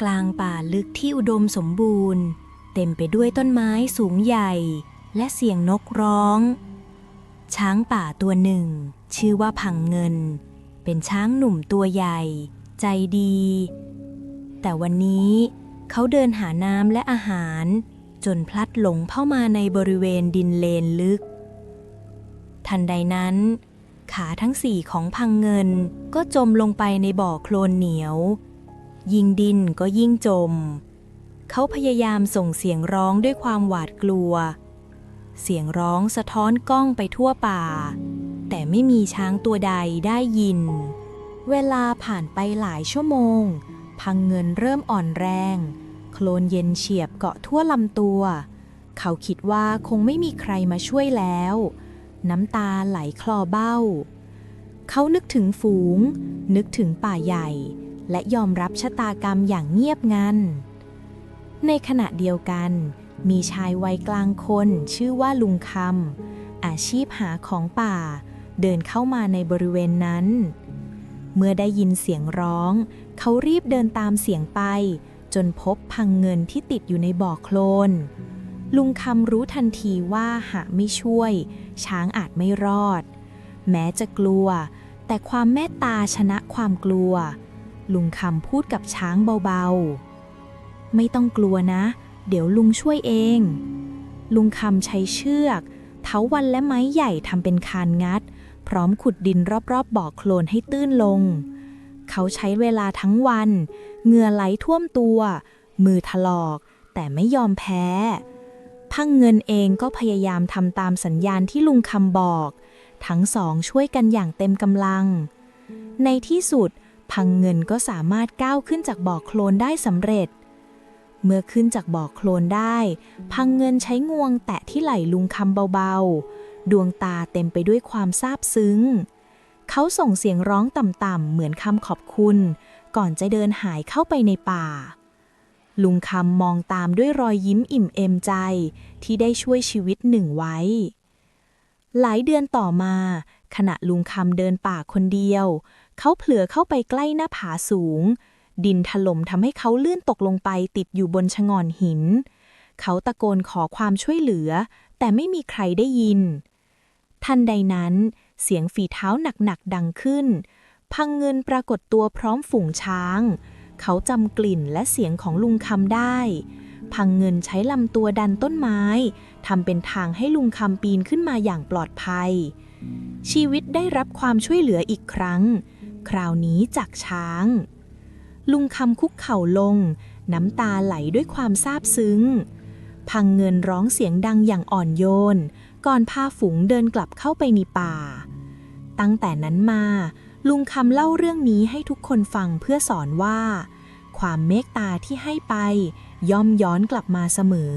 กลางป่าลึกที่อุดมสมบูรณ์ เต็มไปด้วยต้นไม้สูงใหญ่ และเสียงนกร้อง ช้างป่าตัวหนึ่ง ชื่อว่าพังเงิน เป็นช้างหนุ่มตัวใหญ่ ใจดี แต่วันนี้เขาเดินหาน้ำและอาหาร จนพลัดหลงเข้ามาในบริเวณดินเลนลึก ทันใดนั้น ขาทั้งสี่ของพังเงินก็จมลงไปในบ่อโคลนเหนียว ยิ่งดินก็ยิ่งจม เขาพยายามส่งเสียงร้องด้วยความหวาดกลัว เสียงร้องสะท้อนกล้องไปทั่วป่า แต่ไม่มีช้างตัวใดได้ยิน เวลาผ่านไปหลายชั่วโมง พังเงินเริ่มอ่อนแรง โคลนเย็นเฉียบเกาะทั่วลำตัว เขาคิดว่าคงไม่มีใครมาช่วยแล้ว น้ำตาไหลคลอเบ้า เขานึกถึงฝูง นึกถึงป่าใหญ่ และยอมรับชะตากรรมอย่างเงียบงัน ในขณะเดียวกัน มีชายวัยกลางคนชื่อว่าลุงคำอาชีพหาของป่า เดินเข้ามาในบริเวณนั้น เมื่อได้ยินเสียงร้อง เขารีบเดินตามเสียงไป จนพบพังเงินที่ติดอยู่ในบ่อโคลน ลุงคำรู้ทันทีว่าหากไม่ช่วย ช้างอาจไม่รอด แม้จะกลัว แต่ความเมตตาชนะความกลัว ลุงคำพูดกับช้างเบาๆ ไม่ต้องกลัวนะ เดี๋ยวลุงช่วยเอง ลุงคำใช้เชือกเถาวันและไม้ใหญ่ทำเป็นคานงัด พร้อมขุดดินรอบๆบ่อโคลนให้ตื้นลง เขาใช้เวลาทั้งวัน เหงื่อไหลท่วมตัว มือถลอก แต่ไม่ยอมแพ้ พังเงินเองก็พยายามทำตามสัญญาณที่ลุงคำบอก ทั้งสองช่วยกันอย่างเต็มกำลัง ในที่สุด พังเงินก็สามารถก้าวขึ้นจากบ่อโคลนได้สำเร็จ เมื่อขึ้นจากบ่อโคลนได้ พังเงินใช้งวงแตะที่ไหล่ลุงคำเบาๆ ดวงตาเต็มไปด้วยความซาบซึ้ง เขาส่งเสียงร้องต่ำๆเหมือนคำขอบคุณ ก่อนจะเดินหายเข้าไปในป่า ลุงคำมองตามด้วยรอยยิ้มอิ่มเอมใจ ที่ได้ช่วยชีวิตหนึ่งไว้ หลายเดือนต่อมา ขณะลุงคำเดินป่าคนเดียว เขาเผลอเข้าไปใกล้หน้าผาสูง ดินถล่มทำให้เขาเลื่อนตกลงไปติดอยู่บนชะงอนหิน เขาตะโกนขอความช่วยเหลือ แต่ไม่มีใครได้ยิน ทันใดนั้น เสียงฝีเท้าหนักๆดังขึ้น พังเงินปรากฏตัวพร้อมฝูงช้าง เขาจำกลิ่นและเสียงของลุงคำได้ พังเงินใช้ลำตัวดันต้นไม้ทำเป็นทางให้ลุงคำปีนขึ้นมาอย่างปลอดภัย ชีวิตได้รับความช่วยเหลืออีกครั้ง คราวนี้จากช้าง ลุงคำคุกเข่าลง น้ำตาไหลด้วยความซาบซึ้ง พังเงินร้องเสียงดังอย่างอ่อนโยน ก่อนพาฝูงเดินกลับเข้าไปในป่า ตั้งแต่นั้นมา ลุงคำเล่าเรื่องนี้ให้ทุกคนฟังเพื่อสอนว่า ความเมตตาที่ให้ไป ย่อมย้อนกลับมาเสมอ